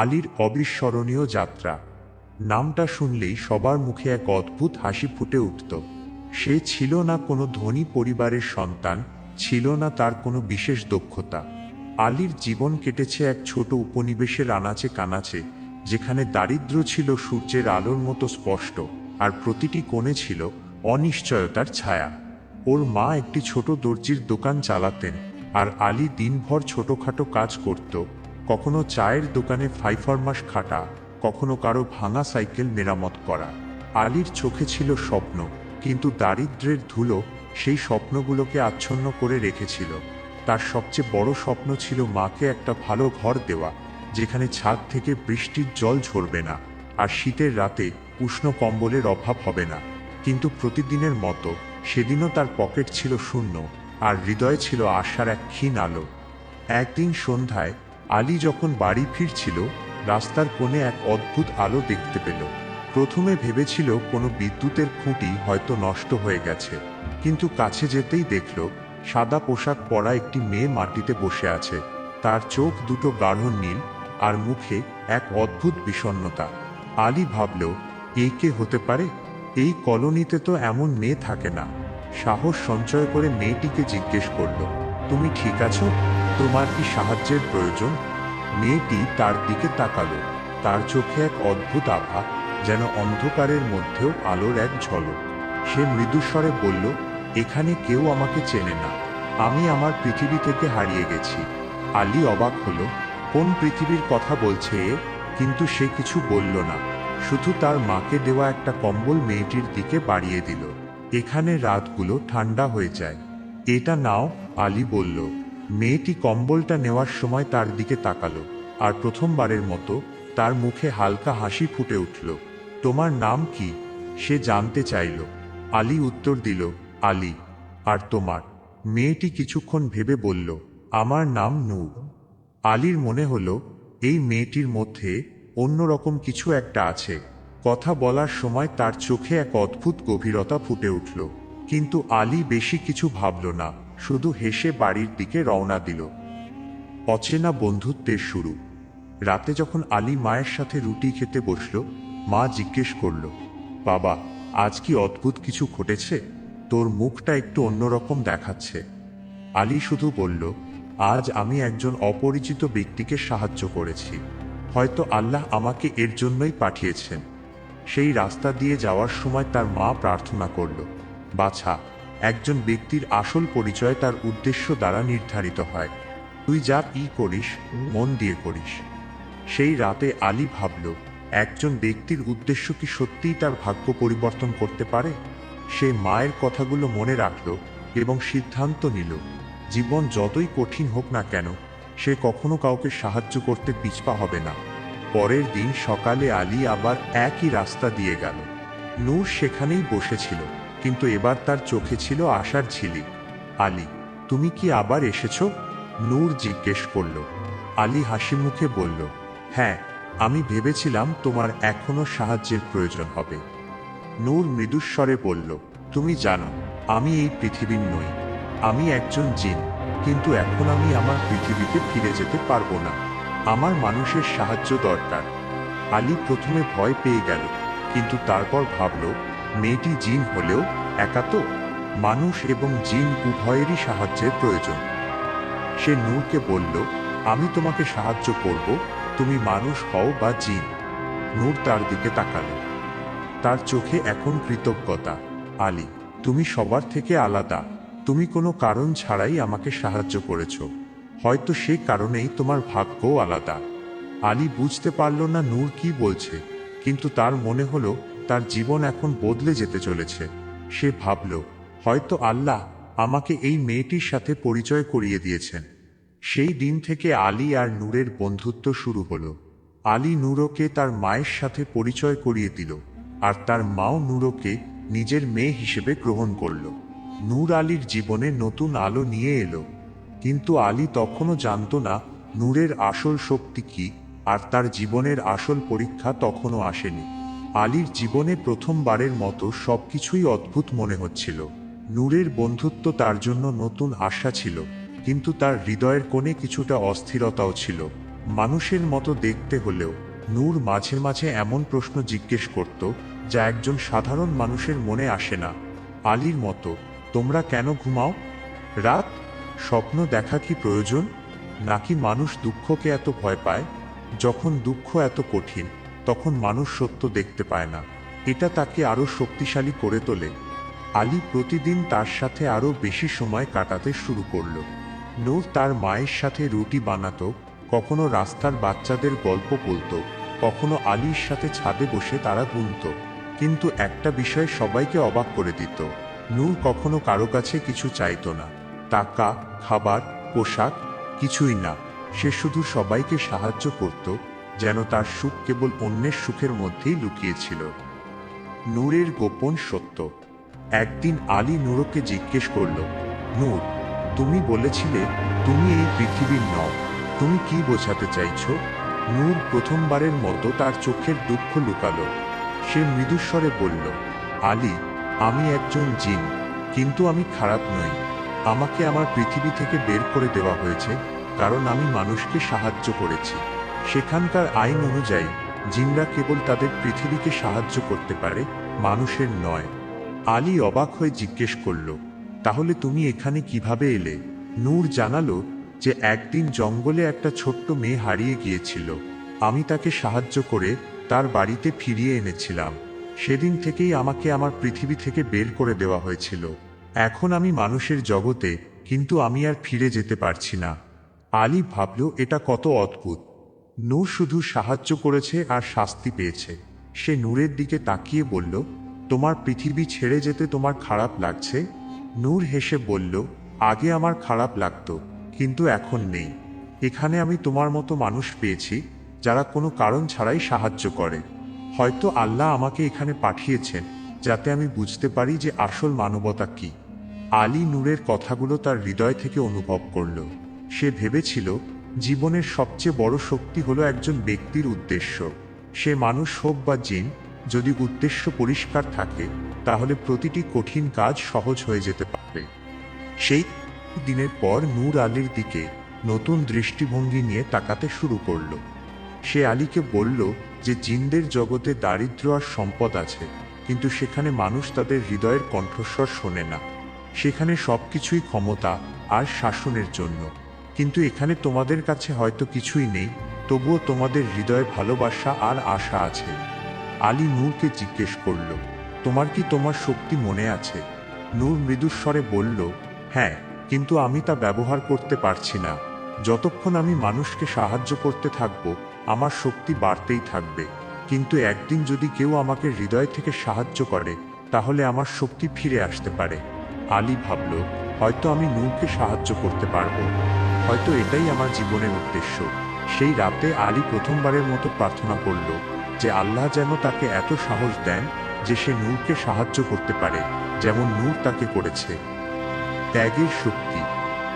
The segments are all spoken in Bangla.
আলীর অবিস্মরণীয় যাত্রা। নামটা শুনলেই সবার মুখে এক অদ্ভুত হাসি ফুটে উঠত। সে ছিল না কোনো ধনী পরিবারের সন্তান, ছিল না তার কোনো বিশেষ দক্ষতা। আলীর জীবন কেটেছে এক ছোট উপনিবেশের আনাচে কানাচে, যেখানে দারিদ্র ছিল সূর্যের আলোর মতো স্পষ্ট, আর প্রতিটি কোণে ছিল অনিশ্চয়তার ছায়া। ওর মা একটি ছোট দর্জির দোকান চালাতেন, আর আলী দিনভর ছোটখাটো কাজ করত। কখনো চায়ের দোকানে ফাইফার মাস খাটা, কখনো কারও ভাঙা সাইকেল মেরামত করা। আলীর চোখে ছিল স্বপ্ন, কিন্তু দারিদ্র্যের ধুলো সেই স্বপ্নগুলোকে আচ্ছন্ন করে রেখেছিল। তার সবচেয়ে বড় স্বপ্ন ছিল মাকে একটা ভালো ঘর দেওয়া, যেখানে ছাদ থেকে বৃষ্টির জল ঝরবে না, আর শীতের রাতে উষ্ণ কম্বলের অভাব হবে না। কিন্তু প্রতিদিনের মতো সেদিনও তার পকেট ছিল শূন্য, আর হৃদয়ে ছিল আশার এক ক্ষীণ আলো। একদিন সন্ধ্যায় আলী যখন বাড়ি ফিরছিল, রাস্তার কোণে এক অদ্ভুত আলো দেখতে পেল। প্রথমে ভেবেছিল কোনো বিদ্যুতের খুঁটি হয়তো নষ্ট হয়ে গেছে, কিন্তু কাছে যেতেই দেখল, সাদা পোশাক পরা একটি মেয়ে মাটিতে বসে আছে। তার চোখ দুটো গাঢ় নীল আর মুখে এক অদ্ভুত বিষণ্ণতা। আলী ভাবল এই কে হতে পারে? এই কলোনিতে তো এমন মেয়ে থাকে না। সাহস সঞ্চয় করে মেয়েটিকে জিজ্ঞেস করল, তুমি ঠিক আছো? তোমার কি সাহায্যের প্রয়োজন? মেয়েটি তার দিকে তাকালো। তার চোখে এক অদ্ভুত আভা, যেন অন্ধকারের মধ্যেও আলোর এক ঝলক। সে মৃদুস্বরে বলল, এখানে কেউ আমাকে চেনে না। আমি আমার পৃথিবী থেকে হারিয়ে গেছি। আলী অবাক হলো, কোন পৃথিবীর কথা বলছে এ? কিন্তু সে কিছু বলল না। শুধু তার মাকে দেওয়া একটা কম্বল মেয়েটির দিকে বাড়িয়ে দিল। এখানে রাতগুলো ঠান্ডা হয়ে যায়। এটা নাও, আলী বলল। মেয়েটি কম্বলটা নেওয়ার সময় তার দিকে তাকালো, আর প্রথমবারের মতো তার মুখে হালকা হাসি ফুটে উঠল। তোমার নাম কি? সে জানতে চাইল। আলী উত্তর দিল, আলী, আর তোমার? মেয়েটি কিছুক্ষণ ভেবে বলল, আমার নাম নূর আলীর মনে হলো, এই মেয়েটির মধ্যে অন্যরকম কিছু একটা আছে। কথা বলার সময় তার চোখে এক অদ্ভুত গভীরতা ফুটে উঠল, কিন্তু আলী বেশি কিছু ভাবল না। শুধু হেসে বাড়ির দিকে রওনা দিল। অচেনা বন্ধুত্বের শুরু। রাতে যখন আলী মায়ের সাথে রুটি খেতে বসল, মা জিজ্ঞেস করল, বাবা, আজ কি অদ্ভুত কিছু ঘটেছে? তোর মুখটা একটু অন্যরকম দেখাচ্ছে। আলী শুধু বলল, আজ আমি একজন অপরিচিত ব্যক্তিকে সাহায্য করেছি। হয়তো আল্লাহ আমাকে এর জন্যই পাঠিয়েছেন। সেই রাস্তা দিয়ে যাওয়ার সময় তার মা প্রার্থনা করল, বাছা একজন ব্যক্তির আসল পরিচয় তার উদ্দেশ্য দ্বারা নির্ধারিত হয়। তুই যা ই করিস, মন দিয়ে করিস। সেই রাতে আলী ভাবল, একজন ব্যক্তির উদ্দেশ্য কি সত্যিই তার ভাগ্য পরিবর্তন করতে পারে? সে মায়ের কথাগুলো মনে রাখল এবং সিদ্ধান্ত নিল, জীবন যতই কঠিন হোক না কেন, সে কখনো কাউকে সাহায্য করতে পিছপা হবে না। পরের দিন সকালে আলী আবার একই রাস্তা দিয়ে গেল। নূর সেখানেই বসেছিল। কিন্তু এবার তার চোখে ছিল আশার ঝিলিক। আলী, তুমি কি আবার এসেছ? নূর জিজ্ঞেস করল। আলী হাসি মুখে বলল হ্যাঁ আমি ভেবেছিলাম তোমার এখনও সাহায্যের প্রয়োজন হবে। নূর মৃদুস্বরে বলল, তুমি জানো, আমি এই পৃথিবীর নই। আমি একজন জিন, কিন্তু এখন আমি আমার পৃথিবীতে ফিরে যেতে পারব না। আমার মানুষের সাহায্য দরকার। আলী প্রথমে ভয় পেয়ে গেল, কিন্তু তারপর ভাবল মেয়েটি জিন হলেও একা তো। মানুষ এবং জিন উভয়েরই সাহায্যের প্রয়োজন। সে নূরকে বলল, আমি তোমাকে সাহায্য করব, তুমি মানুষ হও বা জিন। নূর তার দিকে তাকালো। তার চোখে এখন কৃতজ্ঞতা। আলী, তুমি সবার থেকে আলাদা। তুমি কোনো কারণ ছাড়াই আমাকে সাহায্য করেছ। হয়তো সে কারণেই তোমার ভাগ্যও আলাদা। আলী বুঝতে পারল না নূর কি বলছে, কিন্তু তার মনে হলো তার জীবন এখন বদলে যেতে চলেছে। সে ভাবল, হয়তো আল্লাহ আমাকে এই মেয়েটির সাথে পরিচয় করিয়ে দিয়েছেন। সেই দিন থেকে আলী আর নূরের বন্ধুত্ব শুরু হলো। আলী নূরকে তার মায়ের সাথে পরিচয় করিয়ে দিল আর তার মাও নূরকে নিজের মেয়ে হিসেবে গ্রহণ করল। নূর আলীর জীবনে নতুন আলো নিয়ে এলো। কিন্তু আলী তখনও জানত না নূরের আসল শক্তি কি আর তার জীবনের আসল পরীক্ষা তখনও আসেনি। আলীর জীবনে প্রথমবারের মতো সবকিছুই অদ্ভুত মনে হচ্ছিল। নূরের বন্ধুত্ব তার জন্য নতুন আশা ছিল, কিন্তু তার হৃদয়ের কোণে কিছুটা অস্থিরতাও ছিল। মানুষের মতো দেখতে হলেও নূর মাঝে মাঝে এমন প্রশ্ন জিজ্ঞেস করত, যা একজন সাধারণ মানুষের মনে আসে না। আলীর মতো, তোমরা কেন ঘুমাও? রাত? স্বপ্ন দেখা কি প্রয়োজন? নাকি মানুষ দুঃখকে এত ভয় পায়? যখন দুঃখ এত কঠিন তখন মানুষ সত্য দেখতে পায় না। এটা তাকে আরও শক্তিশালী করে তোলে। আলী প্রতিদিন তার সাথে আরও বেশি সময় কাটাতে শুরু করল। নূর তার মায়ের সাথে রুটি বানাতো, কখনো রাস্তার বাচ্চাদের গল্প বলতো, কখনো আলীর সাথে ছাদে বসে তারা গুনতো। কিন্তু একটা বিষয় সবাইকে অবাক করে দিত, নূর কখনো কারও কাছে কিছু চাইতো না। টাকা, খাবার, পোশাক, কিছুই না। সে শুধু সবাইকে সাহায্য করত যেন তার সুখ কেবল অন্যের সুখের মধ্যেই লুকিয়েছিল। নূরের গোপন সত্য। একদিন আলী নূরকে জিজ্ঞেস করল, নূর, তুমি বলেছিলে তুমি এই পৃথিবীর নও। তুমি কি বোঝাতে চাইছো? নূর প্রথমবারের মতো তার চোখের দুঃখ লুকালো। সে মৃদুস্বরে বলল, আলী, আমি একজন জিন, কিন্তু আমি খারাপ নই। আমাকে আমার পৃথিবী থেকে বের করে দেওয়া হয়েছে, কারণ আমি মানুষকে সাহায্য করেছি। সেখানকার আইন অনুযায়ী, জিনরা কেবল তাদের পৃথিবীকে সাহায্য করতে পারে, মানুষের নয়। আলী অবাক হয়ে জিজ্ঞেস করল, তাহলে তুমি এখানে কীভাবে এলে? নূর জানালো যে একদিন জঙ্গলে একটা ছোট্ট মেয়ে হারিয়ে গিয়েছিল। আমি তাকে সাহায্য করে তার বাড়িতে ফিরিয়ে এনেছিলাম। সেদিন থেকেই আমাকে আমার পৃথিবী থেকে বের করে দেওয়া হয়েছিল। এখন আমি মানুষের জগতে, কিন্তু আমি আর ফিরে যেতে পারছি না। আলী ভাবল, এটা কত অদ্ভুত! নূর শুধু সাহায্য করেছে আর শাস্তি পেয়েছে। সে নূরের দিকে তাকিয়ে বলল, তোমার পৃথিবী ছেড়ে যেতে তোমার খারাপ লাগছে? নূর হেসে বলল, আগে আমার খারাপ লাগতো, কিন্তু এখন নেই। এখানে আমি তোমার মতো মানুষ পেয়েছি, যারা কোনো কারণ ছাড়াই সাহায্য করে। হয়তো আল্লাহ আমাকে এখানে পাঠিয়েছেন, যাতে আমি বুঝতে পারি যে আসল মানবতা কি। আলী নূরের কথাগুলো তার হৃদয় থেকে অনুভব করল। সে ভেবেছিল জীবনের সবচেয়ে বড় শক্তি হলো একজন ব্যক্তির উদ্দেশ্য। সে মানুষ হোক বা জিন, যদি উদ্দেশ্য পরিষ্কার থাকে, তাহলে প্রতিটি কঠিন কাজ সহজ হয়ে যেতে পারবে সেই দিনের পর নূর আলীর দিকে নতুন দৃষ্টিভঙ্গি নিয়ে তাকাতে শুরু করল। সে আলীকে বলল যে জিনদের জগতে দারিদ্র আর সম্পদ আছে, কিন্তু সেখানে মানুষ তাদের হৃদয়ের কণ্ঠস্বর শোনে না। সেখানে সবকিছুই ক্ষমতা আর শাসনের জন্য। কিন্তু এখানে তোমাদের কাছে হয়তো কিছুই নেই, তবুও তোমাদের হৃদয়ে ভালোবাসা আর আশা আছে। আলী নূরকে জিজ্ঞেস করল, তোমার কি তোমার শক্তি মনে আছে? নূর মৃদুস্বরে বলল হ্যাঁ কিন্তু আমি তা ব্যবহার করতে পারছি না। যতক্ষণ আমি মানুষকে সাহায্য করতে থাকব, আমার শক্তি বাড়তেই থাকবে। কিন্তু একদিন যদি কেউ আমাকে হৃদয় থেকে সাহায্য করে, তাহলে আমার শক্তি ফিরে আসতে পারে। আলী ভাবল, হয়তো আমি নূরকে সাহায্য করতে পারব। হয়তো এটাই আমার জীবনের উদ্দেশ্য। সেই রাতে আলী প্রথমবারের মতো প্রার্থনা করল যে আল্লাহ যেন তাকে এত সাহস দেন যে সে নূরকে সাহায্য করতে পারে, যেমন নূর তাকে করেছে। ত্যাগের শক্তি।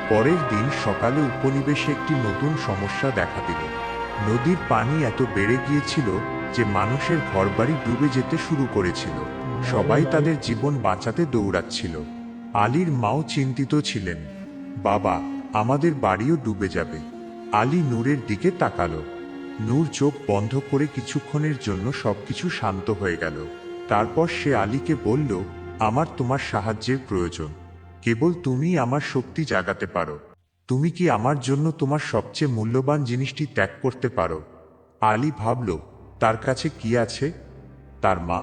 পরের দিন সকালে উপনিবেশে একটি নতুন সমস্যা দেখা দিল। নদীর পানি এত বেড়ে গিয়েছিল যে মানুষের ঘরবাড়ি ডুবে যেতে শুরু করেছিল। সবাই তাদের জীবন বাঁচাতে দৌড়াচ্ছিল। আলীর মাও চিন্তিত ছিলেন। বাবা আমাদের বাড়িও ডুবে যাবে। আলী নূরের দিকে তাকালো। নূর চোখ বন্ধ করে কিছুক্ষণের জন্য সবকিছু শান্ত হয়ে গেল। তারপর সে আলীকে বলল, আমার তোমার সাহায্যের প্রয়োজন। কেবল তুমি আমার শক্তি জাগাতে পারো। তুমি কি আমার জন্য তোমার সবচেয়ে মূল্যবান জিনিসটি ত্যাগ করতে পারো? আলী ভাবল, তার কাছে কি আছে? তার মা,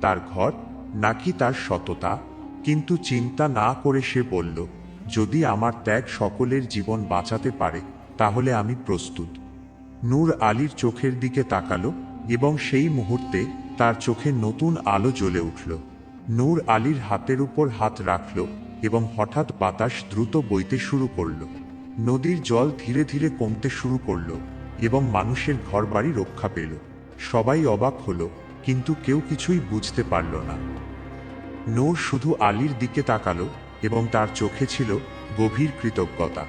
তার ঘর, নাকি তার সততা? কিন্তু চিন্তা না করে সে বলল যদি আমার ত্যাগ সকলের জীবন বাঁচাতে পারে, তাহলে আমি প্রস্তুত। নূর আলীর চোখের দিকে তাকালো এবং সেই মুহূর্তে তার চোখে নতুন আলো জ্বলে উঠল। নূর আলীর হাতের উপর হাত রাখল এবং হঠাৎ বাতাস দ্রুত বইতে শুরু করল। নদীর জল ধীরে ধীরে কমতে শুরু করল এবং মানুষের ঘরবাড়ি রক্ষা পেল। সবাই অবাক হলো, কিন্তু কেউ কিছুই বুঝতে পারল না। নূর শুধু আলীর দিকে তাকালো এবং তার চোখে ছিল গভীর কৃতজ্ঞতা।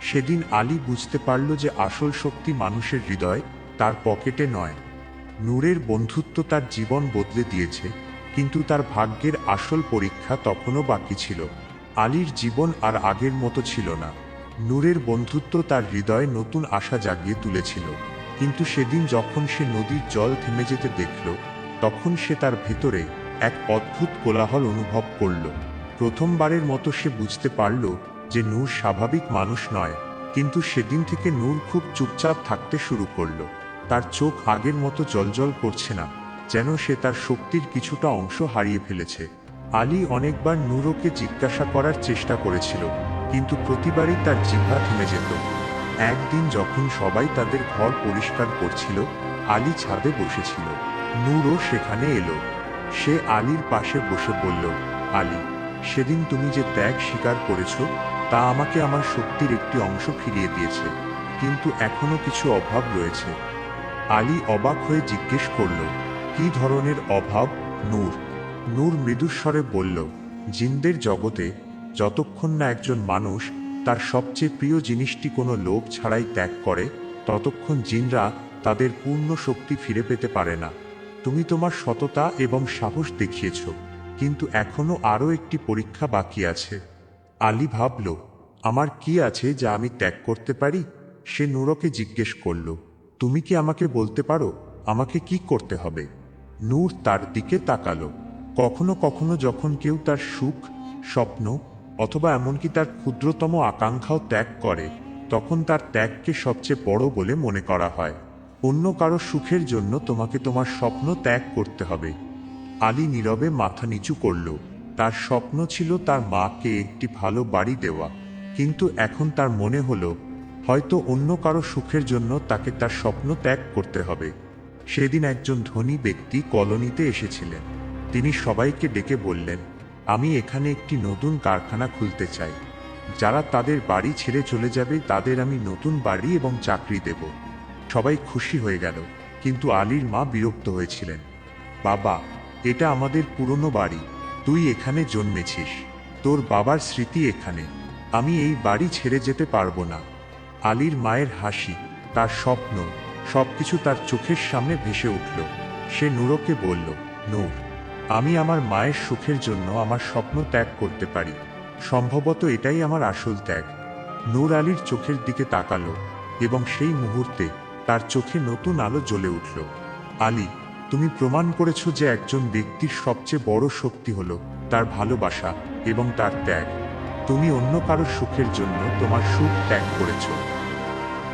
সেদিন আলী বুঝতে পারল যে আসল শক্তি মানুষের হৃদয় তার পকেটে নয়। নূরের বন্ধুত্ব তার জীবন বদলে দিয়েছে, কিন্তু তার ভাগ্যের আসল পরীক্ষা তখনও বাকি ছিল। আলীর জীবন আর আগের মতো ছিল না। নূরের বন্ধুত্ব তার হৃদয়ে নতুন আশা জাগিয়ে তুলেছিল। কিন্তু সেদিন যখন সে নদীর জল থেমে যেতে দেখল, তখন সে তার ভেতরে এক অদ্ভুত কোলাহল অনুভব করল। প্রথমবারের মতো সে বুঝতে পারল যে নূর স্বাভাবিক মানুষ নয়, কিন্তু সেদিন থেকে নূর খুব চুপচাপ থাকতে শুরু করল। তার চোখ আগের মতো জলজল করছে না, যেন সে তার শক্তির কিছুটা অংশ হারিয়ে ফেলেছে। আলী অনেকবার নূরকে জিজ্ঞাসা করার চেষ্টা করেছিল, কিন্তু প্রতিবারই তার জিহ্বা থেমে যেত। একদিন যখন সবাই তাদের ঘর পরিষ্কার করছিল, আলী ছাদে বসেছিল। নূরও সেখানে এলো। সে আলীর পাশে বসে বলল, আলী সেদিন তুমি যে ত্যাগ স্বীকার করেছ, তা আমাকে আমার শক্তির একটি অংশ ফিরিয়ে দিয়েছে, কিন্তু এখনও কিছু অভাব রয়েছে। আলী অবাক হয়ে জিজ্ঞেস করল, কি ধরনের অভাব? নূর। নূর মৃদুস্বরে বলল, জিনদের জগতে যতক্ষণ না একজন মানুষ তার সবচেয়ে প্রিয় জিনিসটি কোনো লোভ ছাড়াই ত্যাগ করে, ততক্ষণ জিনরা তাদের পূর্ণ শক্তি ফিরে পেতে পারে না। তুমি তোমার সততা এবং সাহস দেখিয়েছ। কিন্তু এখনও আরও একটি পরীক্ষা বাকি আছে। আলী ভাবল, আমার কি আছে যা আমি ত্যাগ করতে পারি? সে নূরকে জিজ্ঞেস করল, তুমি কি আমাকে বলতে পারো? আমাকে কি করতে হবে? নূর তার দিকে তাকালো। কখনো কখনো যখন কেউ তার সুখ, স্বপ্ন অথবা এমনকি তার ক্ষুদ্রতম আকাঙ্ক্ষাও ত্যাগ করে, তখন তার ত্যাগকে সবচেয়ে বড় বলে মনে করা হয়। অন্য কারও সুখের জন্য তোমাকে তোমার স্বপ্ন ত্যাগ করতে হবে। আলী নীরবে মাথা নিচু করল। তার স্বপ্ন ছিল তার মাকে একটি ভালো বাড়ি দেওয়া। কিন্তু এখন তার মনে হলো, হয়তো অন্য কারও সুখের জন্য তাকে তার স্বপ্ন ত্যাগ করতে হবে। সেদিন একজন ধনী ব্যক্তি কলোনিতে এসেছিলেন। তিনি সবাইকে ডেকে বললেন, আমি এখানে একটি নতুন কারখানা খুলতে চাই। যারা তাদের বাড়ি ছেড়ে চলে যাবে, তাদের আমি নতুন বাড়ি এবং চাকরি দেব। সবাই খুশি হয়ে গেল। কিন্তু আলীর মা বিরক্ত হয়েছিলেন। বাবা এটা আমাদের পুরনো বাড়ি। তুই এখানে জন্মেছিস। তোর বাবার স্মৃতি এখানে। আমি এই বাড়ি ছেড়ে যেতে পারব না। আলীর মায়ের হাসি, তার স্বপ্ন, সবকিছু তার চোখের সামনে ভেসে উঠল। সে নূরকে বলল, নূর, আমি আমার মায়ের সুখের জন্য আমার স্বপ্ন ত্যাগ করতে পারি। সম্ভবত এটাই আমার আসল ত্যাগ। নূর আলীর চোখের দিকে তাকালো এবং সেই মুহূর্তে তার চোখে নতুন আলো জ্বলে উঠল। আলী তুমি প্রমাণ করেছ যে একজন ব্যক্তির সবচেয়ে বড় শক্তি হলো তার ভালোবাসা এবং তার ত্যাগ। তুমি অন্য কারও সুখের জন্য তোমার সুখ ত্যাগ করেছ।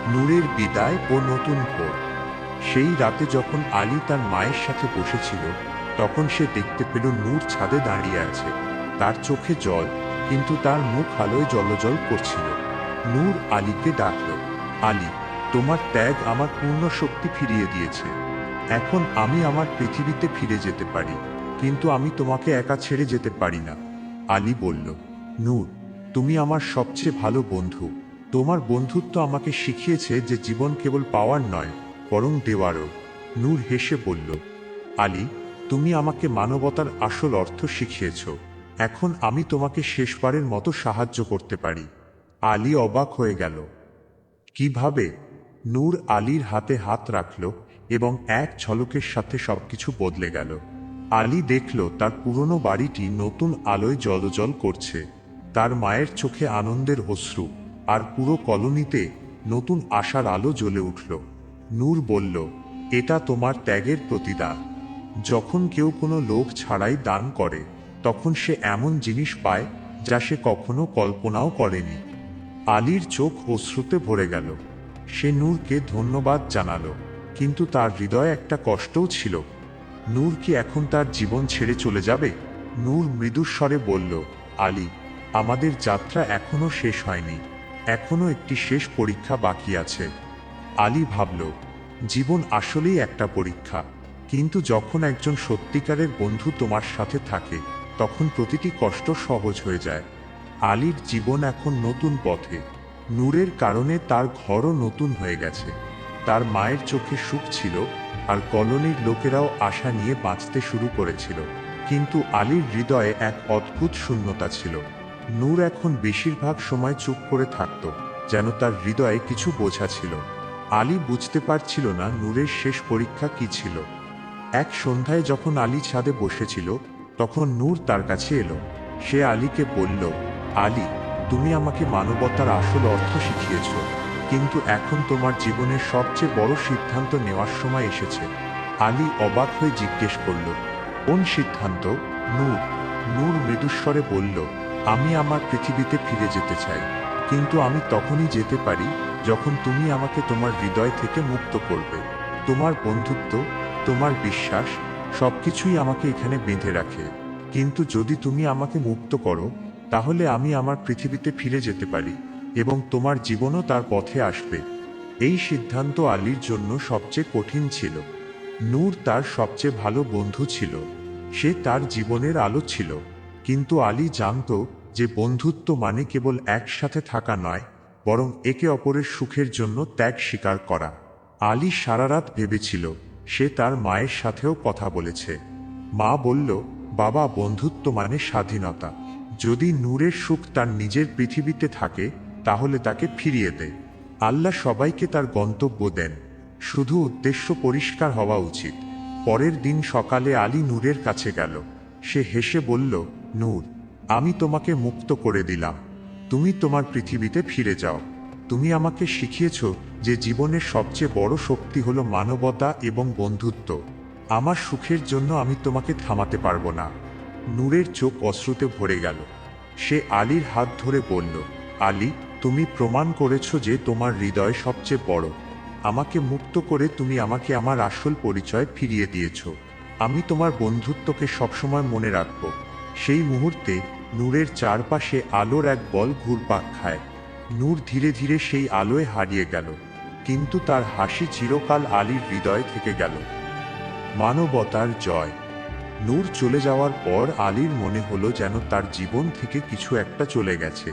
নূরের বিদায় ও নতুন ভোর। সেই রাতে যখন আলী তার মায়ের সাথে বসেছিল, তখন সে দেখতে পেল নূর ছাদে দাঁড়িয়ে আছে। তার চোখে জল, কিন্তু তার মুখ আলোয় জলজল করছিল। নূর আলীকে ডাকল, আলী, তোমার ত্যাগ আমার পূর্ণ শক্তি ফিরিয়ে দিয়েছে। এখন আমি আমার পৃথিবীতে ফিরে যেতে পারি, কিন্তু আমি তোমাকে একা ছেড়ে যেতে পারি না। আলী বলল, নূর, তুমি আমার সবচেয়ে ভালো বন্ধু। তোমার বন্ধুত্ব আমাকে শিখিয়েছে যে জীবন কেবল পাওয়ার নয়, বরং দেওয়ারও। নূর হেসে বলল, আলী, তুমি আমাকে মানবতার আসল অর্থ শিখিয়েছ। এখন আমি তোমাকে শেষবারের মতো সাহায্য করতে পারি। আলী অবাক হয়ে গেল, কীভাবে? নূর আলীর হাতে হাত রাখল এবং এক ঝলকের সাথে সবকিছু বদলে গেল। আলী দেখল তার পুরনো বাড়িটি নতুন আলোয় জলজল করছে। তার মায়ের চোখে আনন্দের অশ্রু আর পুরো কলোনিতে নতুন আশার আলো জ্বলে উঠল। নূর বলল, এটা তোমার ত্যাগের প্রতিদান। যখন কেউ কোনো লোক ছাড়াই দান করে, তখন সে এমন জিনিস পায় যা সে কখনো কল্পনাও করেনি। আলীর চোখ অশ্রুতে ভরে গেল। সে নূরকে ধন্যবাদ জানালো। কিন্তু তার হৃদয়ে একটা কষ্টও ছিল। নূর কি এখন তার জীবন ছেড়ে চলে যাবে? নূর মৃদুস্বরে বলল, আলী, আমাদের যাত্রা এখনও শেষ হয়নি। এখনও একটি শেষ পরীক্ষা বাকি আছে। আলী ভাবল, জীবন আসলেই একটা পরীক্ষা। কিন্তু যখন একজন সত্যিকারের বন্ধু তোমার সাথে থাকে, তখন প্রতিটি কষ্ট সহজ হয়ে যায়। আলীর জীবন এখন নতুন পথে। নূরের কারণে তার ঘরও নতুন হয়ে গেছে। তার মায়ের চোখে সুখ ছিল আর কলোনির লোকেরাও আশা নিয়ে বাঁচতে শুরু করেছিল। কিন্তু আলীর হৃদয়ে এক অদ্ভুত শূন্যতা ছিল। নূর এখন বেশিরভাগ সময় চুপ করে থাকত, যেন তার হৃদয়ে কিছু বোঝা ছিল। আলী বুঝতে পারছিল না নূরের শেষ পরীক্ষা কি ছিল। এক সন্ধ্যায় যখন আলী ছাদে বসেছিল, তখন নূর তার কাছে এলো। সে আলীকে বলল, আলী, তুমি আমাকে মানবতার আসল অর্থ শিখিয়েছ। কিন্তু এখন তোমার জীবনের সবচেয়ে বড় সিদ্ধান্ত নেওয়ার সময় এসেছে। আলী অবাক হয়ে জিজ্ঞেস করল, কোন সিদ্ধান্ত? নূর নূর মৃদুস্বরে বলল, আমি আমার পৃথিবীতে ফিরে যেতে চাই, কিন্তু আমি তখনই যেতে পারি যখন তুমি আমাকে তোমার হৃদয় থেকে মুক্ত করবে। তোমার বন্ধুত্ব, তোমার বিশ্বাস, সবকিছুই আমাকে এখানে বেঁধে রাখে। কিন্তু যদি তুমি আমাকে মুক্ত করো, তাহলে আমি আমার পৃথিবীতে ফিরে যেতে পারি। এবং তোমার জীবনও তার পথে আসবে। এই সিদ্ধান্ত আলীর জন্য সবচেয়ে কঠিন ছিল। নূর তার সবচেয়ে ভালো বন্ধু ছিল। সে তার জীবনের আলো ছিল। কিন্তু আলী জানত যে বন্ধুত্ব মানে কেবল একসাথে থাকা নয়, বরং একে অপরের সুখের জন্য ত্যাগ স্বীকার করা। আলী সারা রাত ভেবেছিল, সে তার মায়ের সাথেও কথা বলেছে। মা বলল, বাবা, বন্ধুত্ব মানে স্বাধীনতা। যদি নূরের সুখ তার নিজের পৃথিবীতে থাকে তাহলে তাকে ফিরিয়ে দে। আল্লাহ সবাইকে তার গন্তব্য দেন। শুধু উদ্দেশ্য পরিষ্কার হওয়া উচিত। পরের দিন সকালে আলী নূরের কাছে গেল। সে হেসে বলল, নূর, আমি তোমাকে মুক্ত করে দিলাম। তুমি তোমার পৃথিবীতে ফিরে যাও। তুমি আমাকে শিখিয়েছ যে জীবনের সবচেয়ে বড় শক্তি হলো মানবতা এবং বন্ধুত্ব। আমার সুখের জন্য আমি তোমাকে থামাতে পারব না। নূরের চোখ অশ্রুতে ভরে গেল। সে আলীর হাত ধরে বলল, আলী তুমি প্রমাণ করেছ যে তোমার হৃদয় সবচেয়ে বড়। আমাকে মুক্ত করে তুমি আমাকে আমার আসল পরিচয় ফিরিয়ে দিয়েছ। আমি তোমার বন্ধুত্বকে সবসময় মনে রাখব। সেই মুহূর্তে নূরের চারপাশে আলোর এক বল ঘুরপাক খায়। নূর ধীরে ধীরে সেই আলোয় হারিয়ে গেল, কিন্তু তার হাসি চিরকাল আলীর হৃদয় থেকে গেল। মানবতার জয়। নূর চলে যাওয়ার পর আলীর মনে হলো যেন তার জীবন থেকে কিছু একটা চলে গেছে।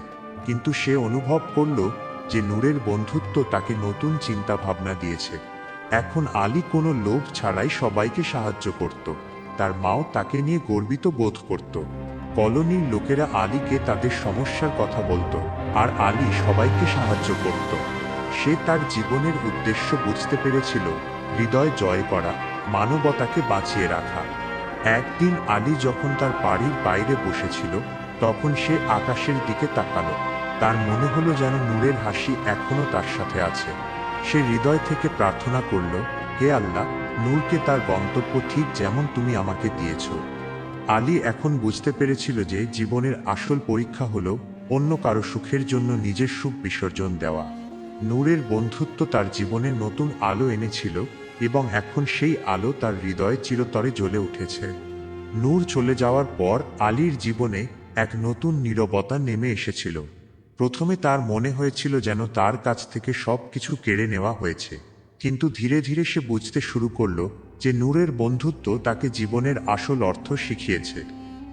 কিন্তু সে অনুভব করল যে নূরের বন্ধুত্ব তাকে নতুন চিন্তা ভাবনা দিয়েছে। এখন আলী কোনো লোভ ছাড়াই সবাইকে সাহায্য করত। তার মাও তাকে নিয়ে গর্বিত বোধ করত। কলোনির লোকেরা আলীকে তাদের সমস্যার কথা বলতো আর আলী সবাইকে সাহায্য করত। সে তার জীবনের উদ্দেশ্য বুঝতে পেরেছিল, হৃদয় জয় করা, মানবতাকে বাঁচিয়ে রাখা। একদিন আলী যখন তার বাড়ির বাইরে বসেছিল, তখন সে আকাশের দিকে তাকালো। তার মনে হলো যেন নূরের হাসি এখনও তার সাথে আছে। সে হৃদয় থেকে প্রার্থনা করল, হে আল্লাহ, নূরকে তার গন্তব্য ঠিক যেমন তুমি আমাকে দিয়েছ। আলী এখন বুঝতে পেরেছিল যে জীবনের আসল পরীক্ষা হলো অন্য কারও সুখের জন্য নিজের সুখ বিসর্জন দেওয়া। নূরের বন্ধুত্ব তার জীবনে নতুন আলো এনেছিল এবং এখন সেই আলো তার হৃদয়ে চিরতরে জ্বলে উঠেছে। নূর চলে যাওয়ার পর আলীর জীবনে এক নতুন নীরবতা নেমে এসেছিল। প্রথমে তার মনে হয়েছিল যেন তার কাছ থেকে সব কিছু কেড়ে নেওয়া হয়েছে। কিন্তু ধীরে ধীরে সে বুঝতে শুরু করল যে নূরের বন্ধুত্ব তাকে জীবনের আসল অর্থ শিখিয়েছে।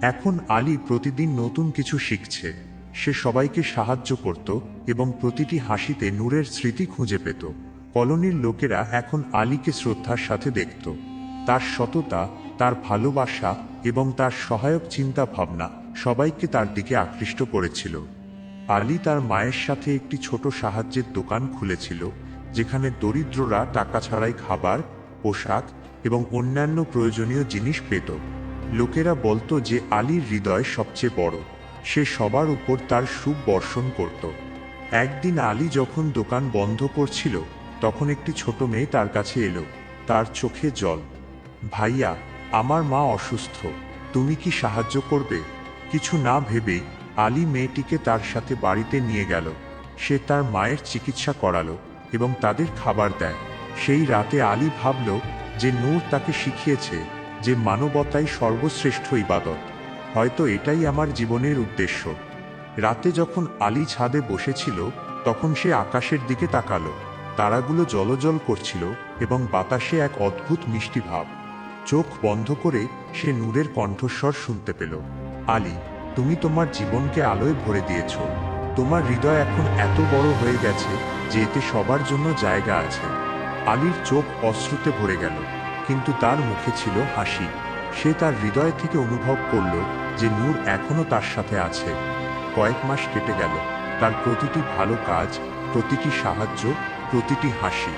এখন আলী প্রতিদিন নতুন কিছু শিখছে। সে সবাইকে সাহায্য করত এবং প্রতিটি হাসিতে নূরের স্মৃতি খুঁজে পেত। কলোনির লোকেরা এখন আলীকে শ্রদ্ধার সাথে দেখত। তার সততা, তার ভালোবাসা এবং তার সহায়ক চিন্তা ভাবনা সবাইকে তার দিকে আকৃষ্ট করেছিল। আলী তার মায়ের সাথে একটি ছোট সাহায্যের দোকান খুলেছিল, যেখানে দরিদ্ররা টাকা ছাড়াই খাবার, পোশাক এবং অন্যান্য প্রয়োজনীয় জিনিস পেত। লোকেরা বলতো যে আলীর হৃদয় সবচেয়ে বড়, সে সবার উপর তার সুখ বর্ষণ করত। একদিন আলী যখন দোকান বন্ধ করছিল, তখন একটি ছোট মেয়ে তার কাছে এলো, তার চোখে জল। ভাইয়া, আমার মা অসুস্থ, তুমি কি সাহায্য করবে? কিছু না ভেবেই আলী মেয়েটিকে তার সাথে বাড়িতে নিয়ে গেল। সে তার মায়ের চিকিৎসা করালো এবং তাদের খাবার দেয়। সেই রাতে আলী ভাবল যে নূর তাকে শিখিয়েছে যে মানবতাই সর্বশ্রেষ্ঠ ইবাদত। হয়তো এটাই আমার জীবনের উদ্দেশ্য। রাতে যখন আলী ছাদে বসেছিল, তখন সে আকাশের দিকে তাকালো। তারাগুলো জলজল করছিল এবং বাতাসে এক অদ্ভুত মিষ্টি ভাব। চোখ বন্ধ করে সে নূরের কণ্ঠস্বর শুনতে পেল। আলী তুমি তোমার জীবনকে আলোয় ভরে দিয়েছ। তোমার হৃদয় এখন এত বড় হয়ে গেছে যে এতে সবার জন্য জায়গা আছে। আলীর চোখ অশ্রুতে ভরে গেল, কিন্তু তার মুখে ছিল হাসি। সে তার হৃদয় থেকে অনুভব করল যে নূর এখনও তার সাথে আছে। কয়েক মাস কেটে গেল, তার প্রতিটি ভালো কাজ, প্রতিটি সাহায্য, প্রতিটি হাসি।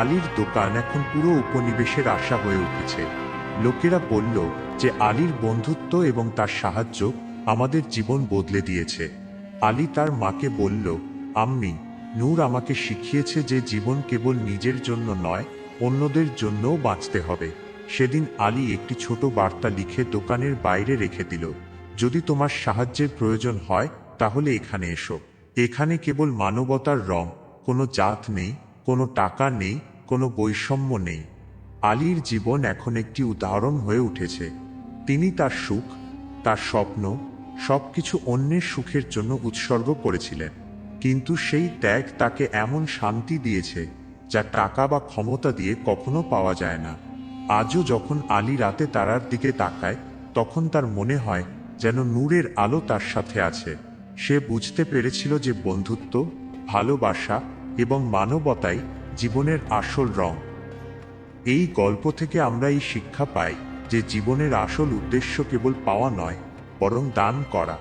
আলীর দোকান এখন পুরো উপনিবেশের আশা হয়ে উঠেছে। লোকেরা বলল যে আলীর বন্ধুত্ব এবং তার সাহায্য আমাদের জীবন বদলে দিয়েছে। আলী তার মাকে বলল, আম্মি, নূর আমাকে শিখিয়েছে যে জীবন কেবল নিজের জন্য নয়, অন্যদের জন্যও বাঁচতে হবে। সেদিন আলী একটি ছোট বার্তা লিখে দোকানের বাইরে রেখে দিল, যদি তোমার সাহায্যের প্রয়োজন হয়, তাহলে এখানে এসো। এখানে কেবল মানবতার রং, কোনো জাত নেই, কোনো টাকা নেই, কোনো বৈষম্য নেই। আলীর জীবন এখন একটি উদাহরণ হয়ে উঠেছে। তিনি তার সুখ, তার স্বপ্ন সবকিছু অন্যের সুখের জন্য উৎসর্গ করেছিলেন। কিন্তু সেই ত্যাগ তাকে এমন শান্তি দিয়েছে, যা টাকা বা ক্ষমতা দিয়ে কখনো পাওয়া যায় না। আজও যখন আলী রাতে তারার দিকে তাকায়, তখন তার মনে হয় যেন নূরের আলো তার সাথে আছে। সে বুঝতে পেরেছিল যে বন্ধুত্ব, ভালোবাসা এবং মানবতাই জীবনের আসল রং। এই গল্প থেকে আমরা এই শিক্ষা পাই যে জীবনের আসল উদ্দেশ্য কেবল পাওয়া নয় বরং দান করা।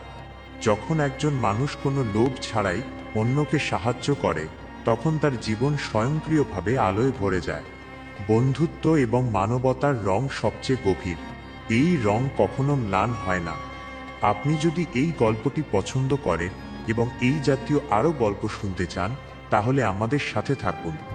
যখন একজন মানুষ কোনো লোভ ছাড়াই অন্যকে সাহায্য করে, তখন তার জীবন স্বয়ংক্রিয়ভাবে আলোয় ভরে যায়। বন্ধুত্ব এবং মানবতার রং সবচেয়ে গভীর। এই রং কখনো ম্লান হয় না। আপনি যদি এই গল্পটি পছন্দ করেন এবং এই জাতীয় আরও গল্প শুনতে চান, তাহলে আমাদের সাথে থাকুন।